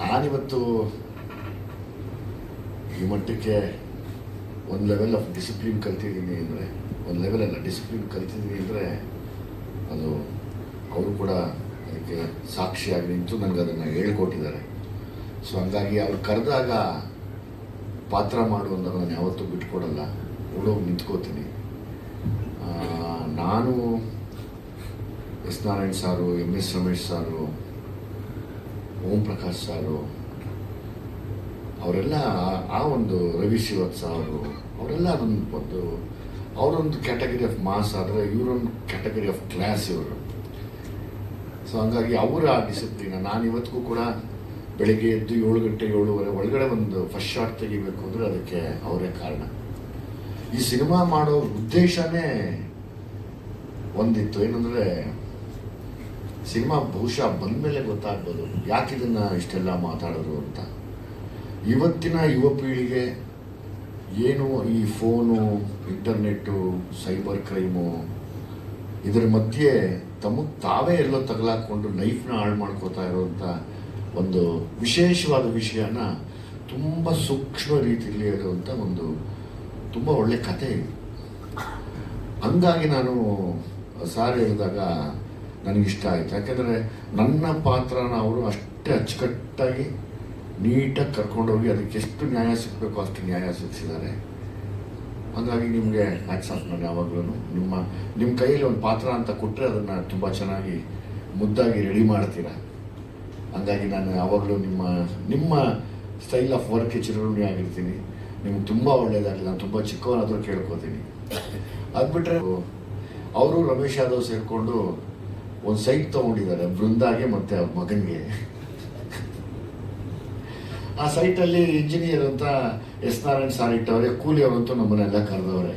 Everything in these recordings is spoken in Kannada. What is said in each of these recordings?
ನಾನಿವತ್ತು ಈ ಮಟ್ಟಕ್ಕೆ ಒಂದು ಲೆವೆಲ್ ಆಫ್ ಡಿಸಿಪ್ಲಿನ್ ಕಲ್ತಿದ್ದೀನಿ ಅಂದರೆ, ಒಂದು ಲೆವೆಲ್ ಅಲ್ಲ ಡಿಸಿಪ್ಲಿನ್ ಕಲ್ತಿದ್ದೀನಿ ಅಂದರೆ ಅದು ಅವರು ಕೂಡ ಅದಕ್ಕೆ ಸಾಕ್ಷಿಯಾಗಿ ನಿಂತು ನನಗೆ ಅದನ್ನು ಹೇಳ್ಕೊಟ್ಟಿದ್ದಾರೆ. ಸೊ ಹಂಗಾಗಿ ಅವ್ರು ಕರೆದಾಗ ಪಾತ್ರ ಮಾಡುವಂತ ನಾನು ಯಾವತ್ತೂ ಬಿಟ್ಕೊಡಲ್ಲ. ಓಡೋಗಿ ನಿಂತ್ಕೋತೀನಿ. ನಾನು ಎಸ್ ನಾರಾಯಣ್ ಸಾರು ಎಂ ಎಸ್ ರಮೇಶ್ ಸಾರು ಓಂ ಪ್ರಕಾಶ್ ಸಾರು ಅವರೆಲ್ಲ ಆ- ಒಂದು ರವಿ ಶಿವತ್ ಸಾರು, ಅವರೆಲ್ಲ ಅದೊಂದು ಒಂದು, ಅವರೊಂದು ಕ್ಯಾಟಗರಿ ಆಫ್ ಮಾಸ್ ಆದರೆ ಇವರೊಂದು ಕ್ಯಾಟಗರಿ ಆಫ್ ಕ್ಲಾಸ್ ಇವರು. ಸೊ ಹಂಗಾಗಿ ಅವರ ಡಿಸಿಪ್ಲಿನ ನಾನು ಇವತ್ತಿಗೂ ಕೂಡ ಬೆಳಿಗ್ಗೆ ಎದ್ದು ಏಳು ಗಂಟೆ ಏಳುವರೆ ಒಳಗಡೆ ಒಂದು ಫಸ್ಟ್ ಶಾಟ್ ತೆಗಿಬೇಕು ಅಂದರೆ ಅದಕ್ಕೆ ಅವರೇ ಕಾರಣ. ಈ ಸಿನಿಮಾ ಮಾಡೋ ಉದ್ದೇಶನೇ ಒಂದಿತ್ತು. ಏನಂದರೆ ಸಿನಿಮಾ ಬಹುಶಃ ಬಂದಮೇಲೆ ಗೊತ್ತಾಗ್ಬೋದು. ಯಾಕೆ ಇದನ್ನು ಇಷ್ಟೆಲ್ಲ ಮಾತಾಡೋದು ಅಂತ? ಇವತ್ತಿನ ಯುವ ಪೀಳಿಗೆ ಏನು ಈ ಫೋನು, ಇಂಟರ್ನೆಟ್ಟು, ಸೈಬರ್ ಕ್ರೈಮು ಇದರ ಮಧ್ಯೆ ತಮಗೆ ತಾವೇ ಎಲ್ಲೋ ತಗಲಾಕ್ಕೊಂಡು ಲೈಫ್ನ ಹಾಳು ಮಾಡ್ಕೋತಾ ಇರೋವಂಥ ಒಂದು ವಿಶೇಷವಾದ ವಿಷಯನ ತುಂಬ ಸೂಕ್ಷ್ಮ ರೀತಿಯಲ್ಲಿ ಇರುವಂಥ ಒಂದು ತುಂಬ ಒಳ್ಳೆ ಕತೆ ಇದೆ. ಹಂಗಾಗಿ ನಾನು ಸಾರಿ ಹೇಳಿದಾಗ ನನಗಿಷ್ಟ ಆಯಿತು. ಯಾಕೆಂದರೆ ನನ್ನ ಪಾತ್ರನ ಅವರು ಅಷ್ಟೇ ಅಚ್ಚುಕಟ್ಟಾಗಿ ನೀಟಾಗಿ ಕರ್ಕೊಂಡೋಗಿ ಅದಕ್ಕೆ ಎಷ್ಟು ನ್ಯಾಯ ಸಿಗಬೇಕು ಅಷ್ಟು ನ್ಯಾಯ ಸಿಕ್ಕಿಸಿದ್ದಾರೆ ಹಾಗಾಗಿ ನಿಮಗೆ ಹ್ಯಾಟ್ಸ್ ಆಫ್ ನಾನು ಯಾವಾಗಲೂ ನಿಮ್ಮ ನಿಮ್ಮ ಕೈಯಲ್ಲಿ ಒಂದು ಪಾತ್ರ ಅಂತ ಕೊಟ್ಟರೆ ಅದನ್ನು ತುಂಬ ಚೆನ್ನಾಗಿ ಮುದ್ದಾಗಿ ರೆಡಿ ಮಾಡ್ತೀರಾ? ಹಂಗಾಗಿ ನಾನು ಯಾವಾಗಲೂ ನಿಮ್ಮ ನಿಮ್ಮ ಸ್ಟೈಲ್ ಆಫ್ ವರ್ಕ್ ಚಿರಋಣಿ ಆಗಿರ್ತೀನಿ. ನಿಮ್ಗೆ ತುಂಬ ಒಳ್ಳೆಯದಾಗಲಿ ನಾನು ತುಂಬ ಚಿಕ್ಕವನಾದರೂ ಕೇಳ್ಕೊತೀನಿ. ಅದು ಬಿಟ್ಟರೆ ಅವರು ರಮೇಶ್ ಯಾದವ್ ಸೇರಿಕೊಂಡು ಒಂದು ಸೈಟ್ ತಗೊಂಡಿದ್ದಾರೆ ಬೃಂದಾಗೆ ಮತ್ತೆ ಅವ್ರ ಮಗನಿಗೆ. ಆ ಸೈಟಲ್ಲಿ ಇಂಜಿನಿಯರ್ ಅಂತ ಎಸ್ ನಾರಾಯಣ್ ಸಾರ್ ಇಟ್ಟವ್ರೆ, ಕೂಲಿ ಅವರಂತೂ ನಮ್ಮನ್ನೆಲ್ಲ ಕರೆದವ್ರೆ.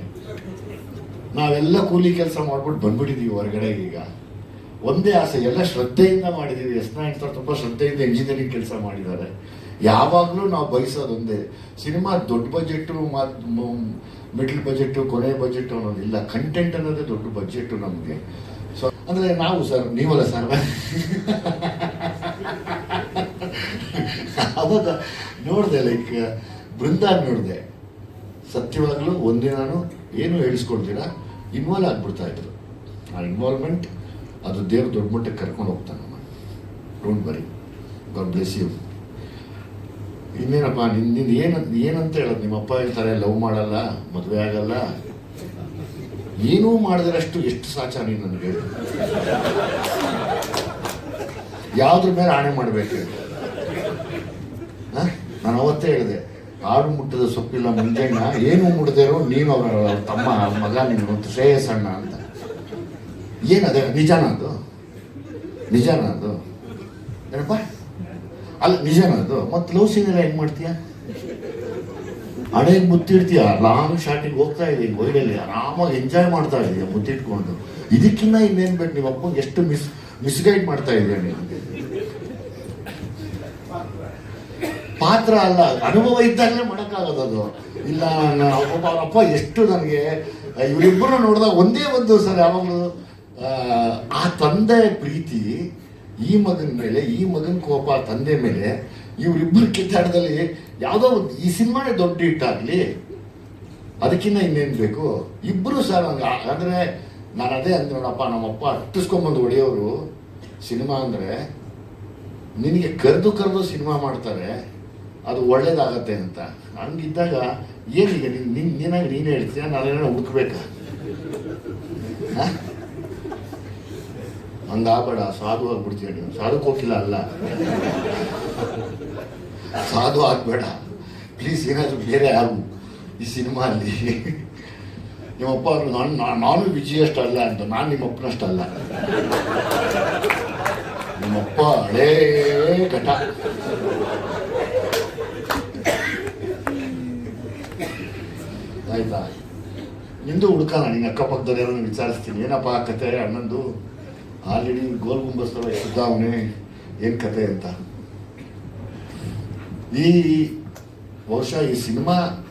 ನಾವೆಲ್ಲ ಕೂಲಿ ಕೆಲಸ ಮಾಡ್ಬಿಟ್ಟು ಬಂದ್ಬಿಟ್ಟಿದೀವಿ ಹೊರಗಡೆ ಈಗ. ಒಂದೇ ಆಸೆ, ಎಲ್ಲ ಶ್ರದ್ಧೆಯಿಂದ ಮಾಡಿದ್ದೀವಿ ಎಸ್ ನಾಯಕ್ ಸರ್ ತುಂಬ ಶ್ರದ್ಧೆಯಿಂದ ಇಂಜಿನಿಯರಿಂಗ್ ಕೆಲಸ ಮಾಡಿದ್ದಾರೆ. ಯಾವಾಗಲೂ ನಾವು ಬಯಸೋದೊಂದೇ, ಸಿನಿಮಾ ದೊಡ್ಡ ಬಜೆಟ್ಟು ಮಿಡ್ಲ್ ಬಜೆಟ್ ಕೊನೆ ಬಜೆಟ್ ಅನ್ನೋದಿಲ್ಲ ಕಂಟೆಂಟ್ ಅನ್ನೋದೇ ದೊಡ್ಡ ಬಜೆಟ್ ನಮಗೆ. ಸೊ ಅಂದರೆ ನಾವು ಸರ್ ನೀವಲ್ಲ ಸರ್ ಅವಾಗ ನೋಡಿದೆ ಲೈಕ್ ಬೃಂದ ನೋಡಿದೆ. ಸತ್ಯವಾಗಲೂ ಒಂದಿನಾನು ಏನು ಹೇಳಿಸ್ಕೊಳ್ತೀರಾ? ಇನ್ವಾಲ್ವ್ ಆಗ್ಬಿಡ್ತಾ ಇದ್ರು. ಆ ಇನ್ವಾಲ್ವ್ಮೆಂಟ್ ಅದು ದೇವ್ರ ದೊಡ್ಡ ಮಟ್ಟಕ್ಕೆ ಕರ್ಕೊಂಡು ಹೋಗ್ತಾನಮ್ಮ don't worry God bless you ಇನ್ನೇನಪ್ಪ ನಿನ್ನ ನಿನ್ ಏನು ಏನಂತ ಹೇಳೋದು? ನಿಮ್ಮ ಅಪ್ಪ ಹೇಳ್ತಾರೆ, ಲವ್ ಮಾಡಲ್ಲ, ಮದುವೆ ಆಗಲ್ಲ. ಏನೂ ಮಾಡಿದ್ರಷ್ಟು ಎಷ್ಟು ಸಾಚ ನೀನು ನನಗೆ ಯಾವ್ದ್ರ ಮೇಲೆ ಆಣೆ ಮಾಡಬೇಕು ನಾನು ಅವತ್ತೇ ಹೇಳಿದೆ ಆಡು ಮುಟ್ಟದ ಸೊಪ್ಪಿಲ್ಲ ಮುಂಜಾನೆ, ಏನು ಮುಟ್ಟದೇರೋ ನೀನು ಅವರ ತಮ್ಮ ಮಗ, ನಿನ್ನ ಶ್ರೇಯಸ್ ಅಣ್ಣ ಏನದೆ ನಿಜಾನ ಅದು ನಿಜಾನ ಅದು ಏನಪ್ಪ? ಅಲ್ಲ ನಿಜಾನ ಅದು ಮತ್ತೆ ಲವ್ ಸೀನ್ ಎಲ್ಲ ಹೆಂಗ್ ಮಾಡ್ತೀಯ? ಹಣೆಗೆ ಮುತ್ತಿಡ್ತೀಯ? ಲಾಂಗ್ ಶಾರ್ಟಿಗೆ ಹೋಗ್ತಾ ಇದೀನಿ ವೈಡಲ್ಲಿ ಆರಾಮಾಗಿ ಎಂಜಾಯ್ ಮಾಡ್ತಾ ಇದೀಯ ಮುತ್ತಿಟ್ಕೊಂಡು. ಇದಕ್ಕಿಂತ ಇನ್ನೇನು ಬೇಕು? ನಿಮ್ಮ ಅಪ್ಪ ಎಷ್ಟು ಮಿಸ್ ಮಿಸ್ಗೈಡ್ ಮಾಡ್ತಾ ಇದೀಯ ನೀವು ಪಾತ್ರ ಅಲ್ಲ, ಅನುಭವ ಇದ್ದಾಗಲೇ ಮಾಡೋಕ್ಕಾಗೋದು ಅದು. ಇಲ್ಲ ಒಬ್ಬ ಅಪ್ಪ ಎಷ್ಟು ನನಗೆ ಇವರಿಬ್ಬರು ನೋಡಿದಾಗ ಒಂದೇ ಒಂದು ಸರ್ ಯಾವಾಗಲೂ ಆ ತಂದೆ ಪ್ರೀತಿ ಈ ಮಗನ ಮೇಲೆ, ಈ ಮಗನ ಕೋಪ ತಂದೆ ಮೇಲೆ, ಇವರಿಬ್ಬರು ಕಿತ್ತಾಟದಲ್ಲಿ ಯಾವುದೋ ಒಂದು ಈ ಸಿನಿಮಾನೇ ದೊಡ್ಡ ಹಿಟ್ಟಾಗಲಿ. ಅದಕ್ಕಿಂತ ಇನ್ನೇನು ಬೇಕು? ಇಬ್ಬರು ಸರ್ ನಂಗೆ ಆ- ಅಂದ್ರೆ ನಾನು ಅದೇ ಅಂದ್ರೆ ನೋಡಪ್ಪ, ನಮ್ಮಪ್ಪ ಅಟ್ಟಿಸ್ಕೊಂಬಂದು ಹೊಡೆಯೋರು. ಸಿನಿಮಾ ಅಂದರೆ ನಿನಗೆ ಕರೆದು ಕರೆದು ಸಿನಿಮಾ ಮಾಡ್ತಾರೆ, ಅದು ಒಳ್ಳೇದಾಗತ್ತೆ ಅಂತ. ಹಂಗಿದ್ದಾಗ ಏನೀಗ ನಿನ್ನ ನಿನ್ನ ನೀನಾಗಿ ನೀನೇ ಹೇಳ್ತೀಯ? ನಾನೇನೋ ಹುಡುಕ್ಬೇಕಾ? ಹಂಗಾಗಬೇಡ ಸಾಧು ಆಗ್ಬಿಡ್ತೀಯ ನೀನು? ಸಾಧು ಕೋಕಿಲ್ಲ ಅಲ್ಲ? ಸಾಧು ಆಗಬೇಡ. ಪ್ಲೀಸ್ ಏನಾದರೂ ಬೇರೆ ಆಗು ಈ ಸಿನಿಮಾ ಅಲ್ಲಿ ನಿಮ್ಮಪ್ಪ ಅವರು ನಾನು ನಾನು ವಿಜಯಷ್ಟು ಅಲ್ಲ ಅಂತ, ನಾನು ನಿಮ್ಮಪ್ಪನಷ್ಟು ಅಲ್ಲ ನಿಮ್ಮಪ್ಪ ಹಳೇ ಘಟ ಆಯ್ತಾ? ನಿಂದು ಹುಡ್ಕೋಣ, ನಿನ್ನ ಅಕ್ಕಪಕ್ಕದಲ್ಲಿ ಏನೋ ವಿಚಾರಿಸ್ತೀನಿ. ಏನಪ್ಪ ಕತೆ, ಅಣ್ಣಂದು? ಆಲ್ರೆಡಿ ಗೋಲ್ ಗುಂಬಸ್ತವ ಸುದ್ದಾವಣೆ ಏನು ಕತೆ ಅಂತ? ಈ ಬಹುಶಃ ಈ ಸಿನಿಮಾ